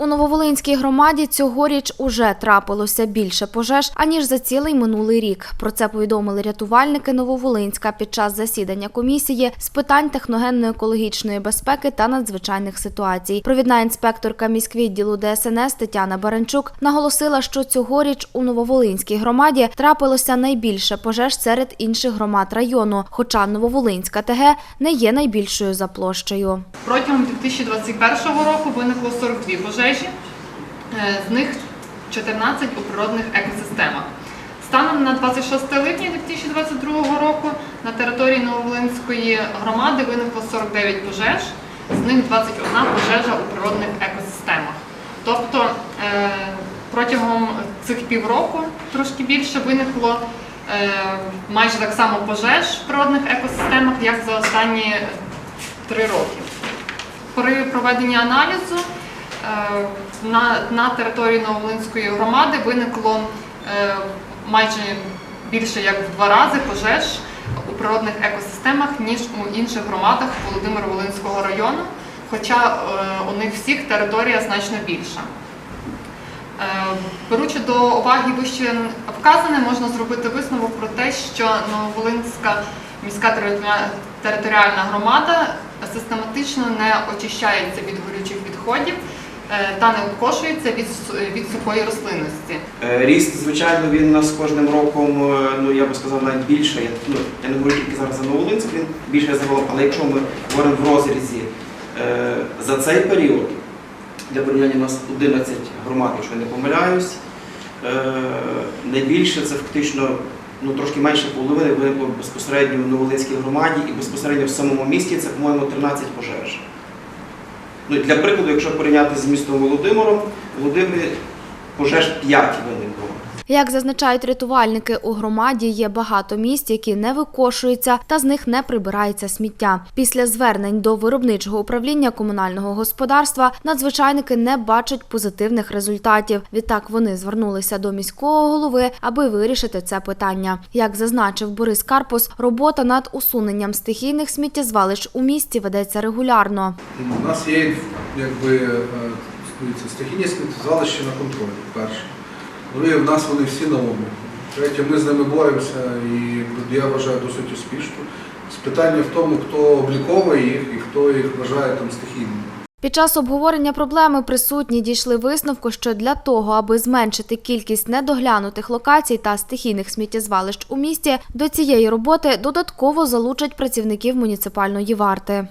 У Нововолинській громаді цьогоріч уже трапилося більше пожеж, аніж за цілий минулий рік. Про це повідомили рятувальники Нововолинська під час засідання комісії з питань техногенно-екологічної безпеки та надзвичайних ситуацій. Провідна інспекторка міськвідділу ДСНС Тетяна Баранчук наголосила, що цьогоріч у Нововолинській громаді трапилося найбільше пожеж серед інших громад району, хоча Нововолинська ТГ не є найбільшою за площею. Протягом 2021 року виникло 42 пожежі, е, з них 14 у природних екосистемах. Станом на 26 липня 2022 року на території Нововолинської громади виникло 49 пожеж, з них 21 пожежа у природних екосистемах. Тобто е, протягом цих півроку трошки більше виникло е, майже так само пожеж в природних екосистемах, як за останні три роки. При проведенні аналізу на, на території Новолинської громади виникло е, майже більше як в два рази пожеж у природних екосистемах, ніж у інших громадах Володимир-Волинського району, хоча е, у них всіх територія значно більша. Е, Беручи до уваги вище вказане, можна зробити висновок про те, що Нововолинська міська територіальна громада систематично не очищається від горючих відходів е, та не обкошується від, від сухої рослинності. Е, Ріст, звичайно, він нас кожним роком, е, ну я би сказав, навіть більше. Я, ну, я не говорю тільки зараз за Новолинськ, він більше загалом, але якщо ми говоримо в розрізі е, за цей період, для порівняння у нас 11 громад, якщо я не помиляюсь, е, найбільше це фактично ну, трошки менше половини виникло безпосередньо в Новолинській громаді і безпосередньо в самому місті це, по-моєму, 13 пожеж. Ну, для прикладу, якщо порівняти з містом Володимиром, в Володимирі пожеж 5 виникло. Як зазначають рятувальники, у громаді є багато місць, які не викошуються, та з них не прибирається сміття. Після звернень до виробничого управління комунального господарства надзвичайники не бачать позитивних результатів. Відтак вони звернулися до міського голови, аби вирішити це питання. Як зазначив Борис Карпус, робота над усуненням стихійних сміттєзвалищ у місті ведеться регулярно. У нас є якби е, стихійні сміттєзвалища на контролі, перше. Друге, в нас вони всі на обліку. Третє, ми з ними боремося і я вважаю досить успішно. Питання в тому, хто обліковує їх і хто їх вважає там стихійними. Під час обговорення проблеми присутні дійшли висновку, що для того, аби зменшити кількість недоглянутих локацій та стихійних сміттєзвалищ у місті, до цієї роботи додатково залучать працівників муніципальної варти.